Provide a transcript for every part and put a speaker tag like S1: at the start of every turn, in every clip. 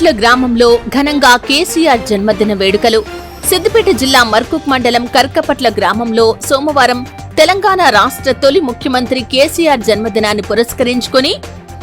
S1: కోట్ల గ్రామంలో ఘనంగా కేసీఆర్ జన్మదిన వేడుకలు. సిద్దిపేట జిల్లా మర్కుక్ మండలం కర్కపట్ల గ్రామంలో సోమవారం తెలంగాణ రాష్ట్ర తొలి ముఖ్యమంత్రి కేసీఆర్ జన్మదినాన్ని పురస్కరించుకుని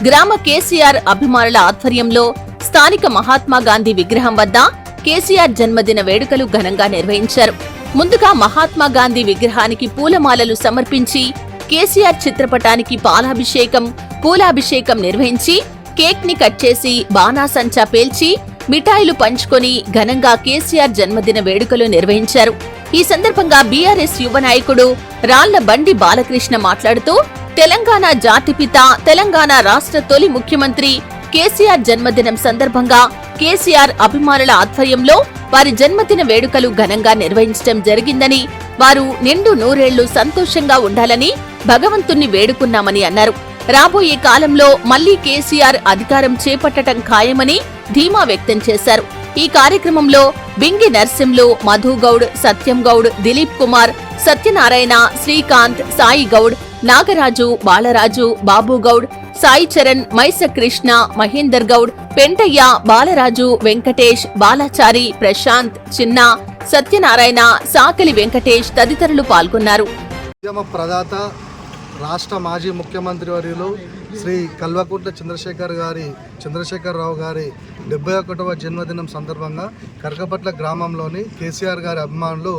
S1: గ్రామ కేసీఆర్ అభిమానుల ఆధ్వర్యంలో స్థానిక మహాత్మా గాంధీ విగ్రహం వద్ద కేసీఆర్ జన్మదిన వేడుకలు ఘనంగా నిర్వహించారు. ముందుగా మహాత్మా గాంధీ విగ్రహానికి పూలమాలలు సమర్పించి కేసీఆర్ చిత్రపటానికి పాలాభిషేకం పూలాభిషేకం నిర్వహించి కేక్ని కట్ చేసి బాణాసంచా పేల్చి మిఠాయిలు పంచుకొని ఘనంగా కేసీఆర్ జన్మదిన వేడుకలు నిర్వహించారు. ఈ సందర్భంగా బీఆర్ఎస్ యువ నాయకుడు రాళ్ళ బండి బాలకృష్ణ మాట్లాడుతూ తెలంగాణ జాతిపిత తెలంగాణ రాష్ట్ర తొలి ముఖ్యమంత్రి కేసీఆర్ జన్మదినం సందర్భంగా కేసీఆర్ అభిమానుల ఆధ్వర్యంలో వారి జన్మదిన వేడుకలు ఘనంగా నిర్వహించడం జరిగిందని వారు నిండు నూరేళ్ళు సంతోషంగా ఉండాలని భగవంతుణ్ణి వేడుకున్నామని అన్నారు. రాబోయే కాలంలో మళ్ళీ కేసీఆర్ అధికారం చేపట్టడం ఖాయమని ధీమా వ్యక్తం చేశారు. ఈ కార్యక్రమంలో బింగి నర్సింలు మధుగౌడ్ సత్యం గౌడ్ దిలీప్ కుమార్ సత్యనారాయణ శ్రీకాంత్ సాయి గౌడ్ నాగరాజు బాలరాజు బాబుగౌడ్ సాయి చరణ్ మైస కృష్ణ మహేందర్ గౌడ్ పెంటయ్య బాలరాజు వెంకటేష్ బాలాచారి ప్రశాంత్ చిన్న సత్యనారాయణ సాకలి వెంకటేష్ తదితరులు పాల్గొన్నారు.
S2: ప్రదాత రాష్ట్ర మాజీ ముఖ్యమంత్రి వర్యులు శ్రీ కల్వకుంట్ల చంద్రశేఖర్ గారి చంద్రశేఖరరావు గారి డెబ్బై ఒకటవ జన్మదినం సందర్భంగా కరకపట్ల గ్రామంలోని కేసీఆర్ గారి అభిమానులు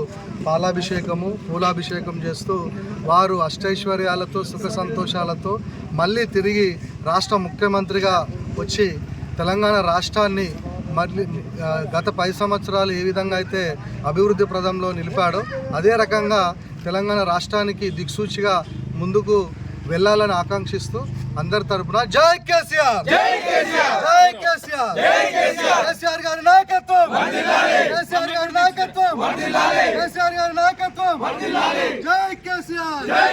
S2: పాలాభిషేకము పూలాభిషేకం చేస్తూ వారు అష్టైశ్వర్యాలతో సుఖ సంతోషాలతో మళ్ళీ తిరిగి రాష్ట్ర ముఖ్యమంత్రిగా వచ్చి తెలంగాణ రాష్ట్రాన్ని మళ్ళీ గత పది సంవత్సరాలు ఏ విధంగా అయితే అభివృద్ధి ప్రదంలో నిలిపాడో అదే రకంగా తెలంగాణ రాష్ట్రానికి దిక్సూచిగా ముందుకు వెళ్ళాలని ఆకాంక్షిస్తూ అందరి తరపున జై కేసీఆర్! జై కేసీఆర్! కేసీఆర్! గారి నాయకత్వం! కేసీఆర్ గారి నాయకత్వం! కేసీఆర్ గారి నాయకత్వం! జై కేసీఆర్! జై